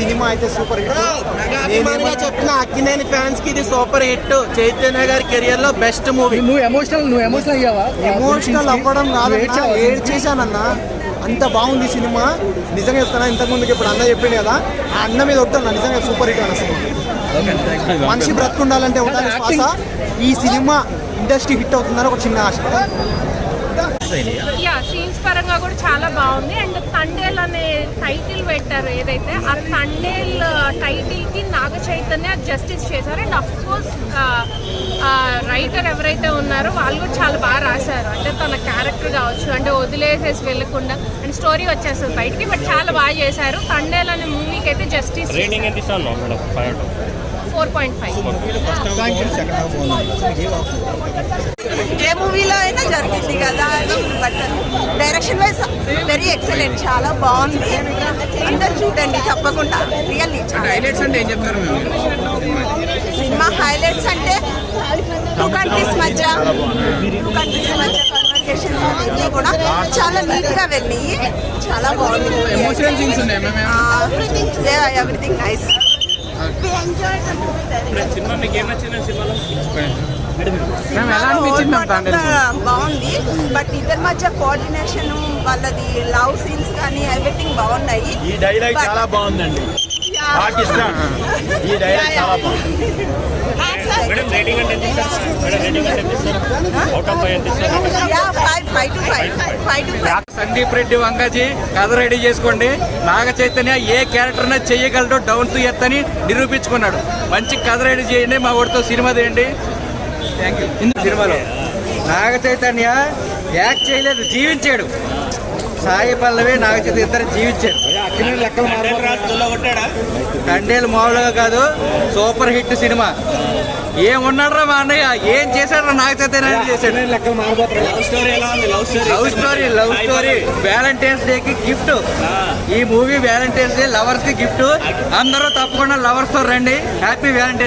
Cinema అయితే super hit అభిమానిగా చెప్పిన అక్కినేని ఫ్యాన్స్కి ఇది సూపర్ హిట్ చైతన్య గారి కెరియర్లో బెస్ట్ మూవీ నువ్వు ఎమోషనల్ నువ్వు ఎమోషనల్ అయ్యావా? ఎమోషనల్ అవ్వడం కాదన్నా ఏడ్ చేశానన్నా అంత బాగుంది సినిమా. నిజంగా చెప్తానా ఇంతకు ముందుకు ఇప్పుడు అన్న చెప్పిండు కదా ఆ అన్న మీద ఒట్టన్నా నిజంగా సూపర్ హిట్ అన్న సినిమా. మనిషి బ్రతుకుండాలంటే ఉండాలి శ్వాస. ఈ సినిమా ఇండస్ట్రీ హిట్ అవుతుందని ఒక చిన్న ఆశ. యా సీన్స్ పరంగా కూడా చాలా బాగుంది. అండ్ తండేల్ అనే టైటిల్ పెట్టారు ఏదైతే ఆ తండేల్ టైటిల్కి నాగ చైతన్య జస్టిస్ చేశారు. అండ్ అఫ్ కోర్స్ రైటర్ ఎవరైతే ఉన్నారో వాళ్ళు కూడా చాలా బాగా రాశారు. అంటే తన క్యారెక్టర్ కావచ్చు అంటే వదిలేసేసి వెళ్ళకుండా అండ్ స్టోరీ వచ్చేస్తుంది బయటికి బట్ చాలా బాగా చేశారు. తండేల్ అనే మూవీకి అయితే జస్టిస్ ఫోర్ పాయింట్ ఫైవ్ ఏ మూవీలో కదా అని but direction wise very excellent చాలా బాగుంది. అందరు చూడండి తప్పకుండా. రియల్లీ హైలైట్స్ అంటే ఏం చెప్తారు సినిమా హైలైట్స్ అంటే టూ కంట్రీస్ మధ్య టూ కంట్రీస్ మధ్య అన్నీ కూడా చాలా నీట్గా వెళ్ళినాయి చాలా బాగుంది. ఎమోషనల్ సీన్స్ ఉన్నాయి మేము ఎవ్రీథింగ్ నైస్ సినిమా మీకు ఏం నచ్చింది సినిమాలో? బాగుంది. బట్ ఇద్దరి మధ్య కోఆర్డినేషన్ వాళ్ళది లవ్ సీన్స్ కానీ ఎవ్రీథింగ్ బాగున్నాయి. ఈ డైలాగ్ చాలా బాగుందండి. పాకిస్తాన్. ఈ డైలాగ్ చాలా బాగుంది. మేడం రేటింగ్ అంటే రేటింగ్ అంటే. సందీప్ రెడ్డి వంగాజీ కథ రెడీ చేసుకోండి. నాగ చైతన్య ఏ క్యారెక్టర్ చేయగలడో డౌన్ టు ఎత్ అని నిరూపించుకున్నాడు. మంచి కథ రెడీ చేయండి మా ఊరితో సినిమా తీయండి. థ్యాంక్ యూ సినిమాలో నాగ చైతన్య యాక్ట్ చేయలేదు జీవించాడు. సాయి పల్లవి నాగ చైతన్య ఇద్దరు జీవించాడు కండేలు మామూలుగా కాదు సూపర్ హిట్ సినిమా. ఏం ఉన్నాడ్రా మా అన్నయ్య? ఏం చేశాడ్రా నాగ చైతన్య? చేశాడు love story. Love story love story. Love story Valentine's Day కి గిఫ్ట్. ఈ మూవీ వ్యాలంటైన్స్ డే లవర్స్కి గిఫ్ట్. అందరూ తప్పకుండా లవర్స్తో రండి. Happy Valentine's